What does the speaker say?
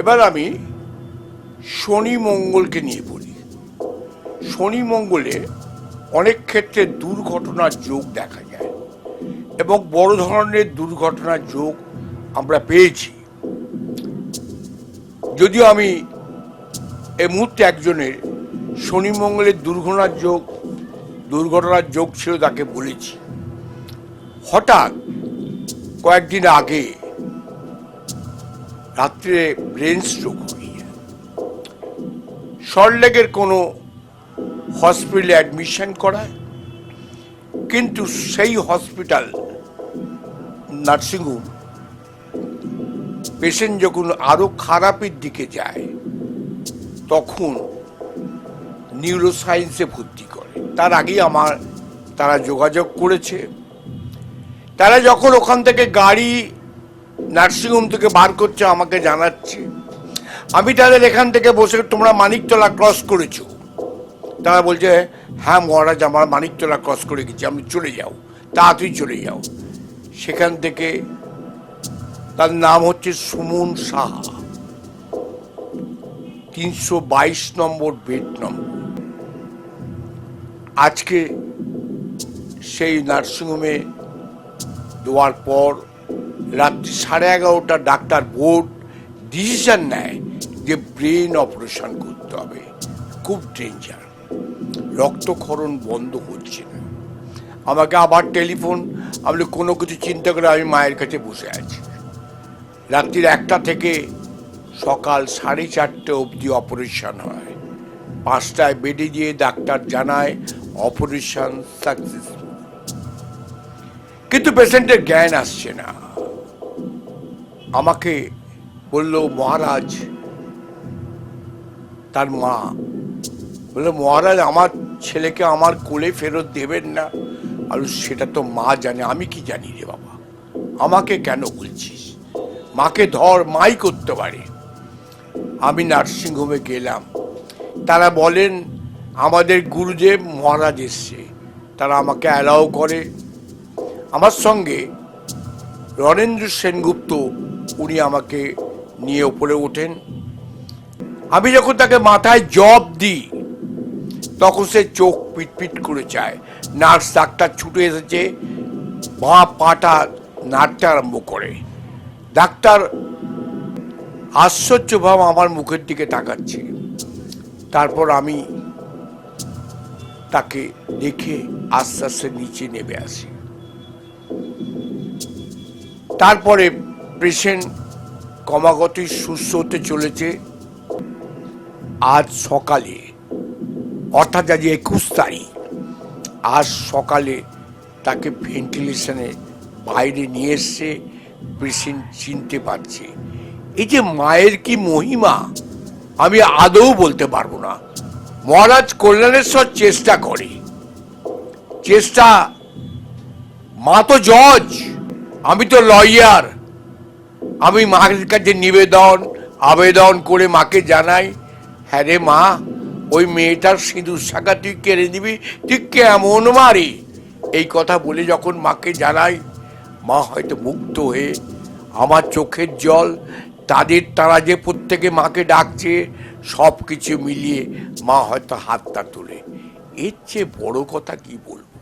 এবার আমি শনি মঙ্গলকে নিয়ে পড়ি। শনি মঙ্গলে অনেক ক্ষেত্রে দুর্ঘটনার যোগ দেখা যায় এবং বড় ধরনের দুর্ঘটনার যোগ আমরা পেয়েছি। যদিও আমি এই মুহূর্তে একজনের শনি মঙ্গলের দুর্ঘটনার যোগ দুর্ঘটনার যোগ ছিল তাকে বলেছি। হঠাৎ কয়েকদিন আগে রাত্রে ব্রেন স্ট্রোক হয়ে যায়। কোনো হসপিটালে অ্যাডমিশন করায়, কিন্তু সেই হসপিটাল নার্সিংহোম পেশেন্ট যখন আরও খারাপের দিকে যায়, তখন নিউরোসায়েন্সে ভর্তি করে। তার আগেই আমার, তারা যোগাযোগ করেছে। তারা যখন ওখান থেকে গাড়ি নার্সিংহোম থেকে বার করছে, আমাকে জানাচ্ছে। আমি তাদের এখান থেকে বসে, তোমরা মানিকতলা ক্রস করেছ। তারা বলছে হ্যাঁ মহারাজ, আমার মানিকতলা ক্রস করে গেছি আপনি চলে যাও, তাড়াতাড়ি চলে যাও। সেখান থেকে তার নাম হচ্ছে সুমন সাহা। তিনশো বাইশ নম্বর বেড নম্বর আজকে সেই নার্সিংহোমে দেওয়ার পর রাত্রি সাড়ে এগারোটা ডাক্তার বোর্ড ডিসিশন নেয় যে ব্রেন অপারেশন করতে হবে। খুব ডেঞ্জার। রক্তক্ষরণ বন্ধ হচ্ছে না। আমাকে আবার টেলিফোন বলি, কোনো কিছু চিন্তা করে আমি মায়ের কাছে বসে আছি। রাত্রির একটা থেকে সকাল সাড়ে চারটে অবধি অপারেশন হয়। পাঁচটায় বেডে গিয়ে ডাক্তার জানায় অপারেশন সাকসেসফুল। কিন্তু পেশেন্টের জ্ঞান আসছে না। আমাকে বলল, মহারাজ, তার মা। বলল, মহারাজ, আমার ছেলেকে আমার কোলে ফেরত দেবেন না। আর সেটা তো মা জানে, আমি কি জানি রে বাবা? আমাকে কেন বলছিস? মাকে ধর, মাই করতে পারে। আমি নার্সিংহোমে গেলাম। তারা বলেন, আমাদের গুরুদেব মহারাজ এসছে। তারা আমাকে অ্যালাউ করে। আমার সঙ্গে রণেন্দ্র সেনগুপ্ত উনি আমাকে নিয়ে ওপরে ওঠেন। আমি যখন তাকে মাথায় জব দিই, তখন সে চোখ পিটপিট করে চায়। নার্স, ডাক্তার ছুটে এসেছে বাঁ পাটা নাড়তে আরম্ভ করে। ডাক্তার আশ্চর্যভাব আমার মুখের দিকে তাকাচ্ছে। তারপর আমি তাকে দেখে আস্তে আস্তে নিচে নেমে আসি। তারপরে পেশেন্ট ক্রমাগতই সুস্থ হতে চলেছে। আজ সকালে, অর্থাৎ আজ একুশ তারিখ, আজ সকালে তাকে ভেন্টিলেশনে বাইরে নিয়ে এসছে, পেশেন্ট চিনতে পারছে। এই যে মায়ের কি মহিমা, আমি আদৌ বলতে পারব না। মহারাজ কল্যাণেশ্বর চেষ্টা করে। চেষ্টা, মা তো জজ, আমি তো লয়ার। আমি মায়ের কাছে নিবেদন, আবেদন করে মাকে জানাই হ্যাঁ রে মা, ওই মেয়েটার সিঁদুর শাখা তুই কেড়ে দিবি তুই কেমন মারি? এই কথা বলে যখন মাকে জানাই, মা হয়তো মুগ্ধ হয়ে আমার চোখের জল, তাদের তারা যে প্রত্যেকে মাকে ডাকছে সব কিছু মিলিয়ে মা হয়তো হাতটা তোলে। এর চেয়ে বড় কথা কি বলব?